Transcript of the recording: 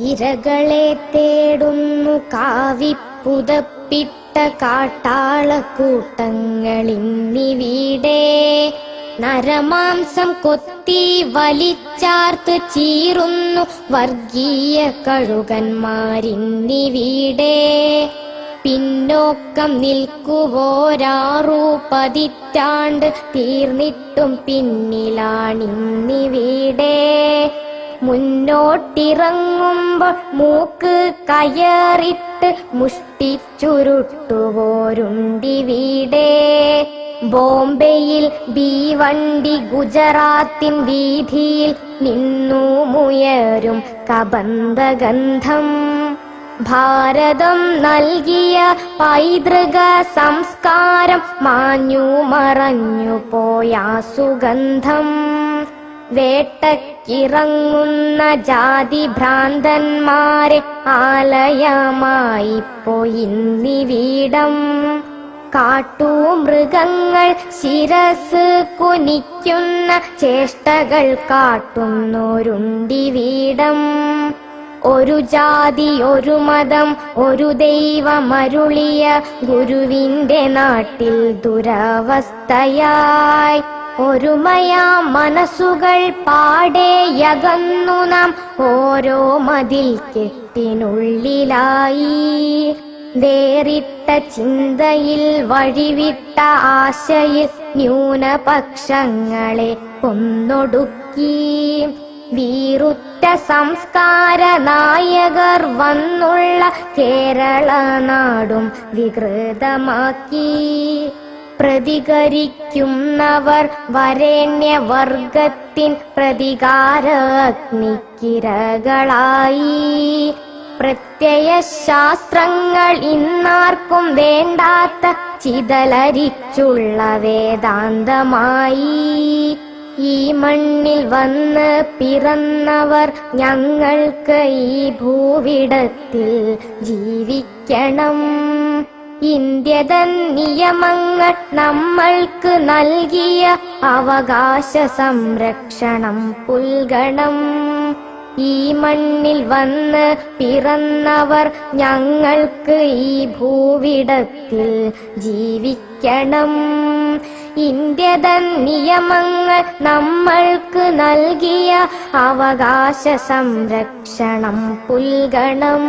ഇരകളെ തേടുന്നു കാവിപ്പുതപ്പിട്ട കാട്ടാളക്കൂട്ടങ്ങളിന്നിവിടെ. നരമാംസം കൊത്തി വലിച്ചാർത്ത് ചീറുന്നു വർഗീയ കഴുകന്മാരിന്നിവിടെ. പിന്നോക്കം നിൽക്കുവോരാറു പതിറ്റാണ്ട് തീർന്നിട്ടും പിന്നിലാണിന്നിവിടെ. മുന്നോട്ടിറങ്ങുമ്പോൾ മൂക്ക് കയറിട്ട് മുഷ്ടിച്ചുരുട്ടുപോരുണ്ടിവിടെ ബോംബെയിൽ ഭീവണ്ടി ഗുജറാത്തിൻ വീതിയിൽ നിന്നു മുയരും കബന്ധഗന്ധം. ഭാരതം നൽകിയ പൈതൃക സംസ്കാരം മാഞ്ഞു മറഞ്ഞു പോയാ സുഗന്ധം. വേട്ടക്കിറങ്ങുന്ന ജാതി ഭ്രാന്തന്മാരെ ആലയമായി പോയിന്നിവിടം കാട്ടുമൃഗങ്ങൾ ശിരസ് കുനിക്കുന്ന ചേഷ്ടകൾ കാട്ടുന്നോരുണ്ടിവിടം. ഒരു ജാതി ഒരു മതം ഒരു ദൈവമരുളിയ ഗുരുവിന്റെ നാട്ടിൽ ദുരവസ്ഥയായി. ഒരുമയാ മനസ്സുകൾ പാടേയകന്നു നാം ഓരോ മതിൽ കെട്ടിനുള്ളിലായി. വേറിട്ട ചിന്തയിൽ വഴിവിട്ട ആശയിൽ ന്യൂനപക്ഷങ്ങളെ കൊന്നൊടുക്കി. വീറുറ്റ സംസ്കാര നായകർ വന്നുള്ള കേരള നാടും വികൃതമാക്കി. പ്രതികരിക്കുന്നവർ വരേണ്യവർഗത്തിൻ പ്രതികാര അഗ്നിക്കിരകളായി പ്രത്യയ ശാസ്ത്രങ്ങൾ ഇന്നാർക്കും വേണ്ടാത്ത ചിതലരിച്ചുള്ള വേദാന്തമായി. ഈ മണ്ണിൽ വന്ന് പിറന്നവർ ഞങ്ങൾക്ക് ഈ ഭൂവിടത്തിൽ ജീവിക്കണം. ഇന്ത്യതൻ നിയമങ്ങൾ നമ്മൾക്ക് നൽകിയ അവകാശ സംരക്ഷണം പുൽകണം. ഈ മണ്ണിൽ വന്ന് പിറന്നവർ ഞങ്ങൾക്ക് ഈ ഭൂവിടത്തിൽ ജീവിക്കണം. ഇന്ത്യതൻ നിയമങ്ങൾ നമ്മൾക്ക് നൽകിയ അവകാശ സംരക്ഷണം പുൽകണം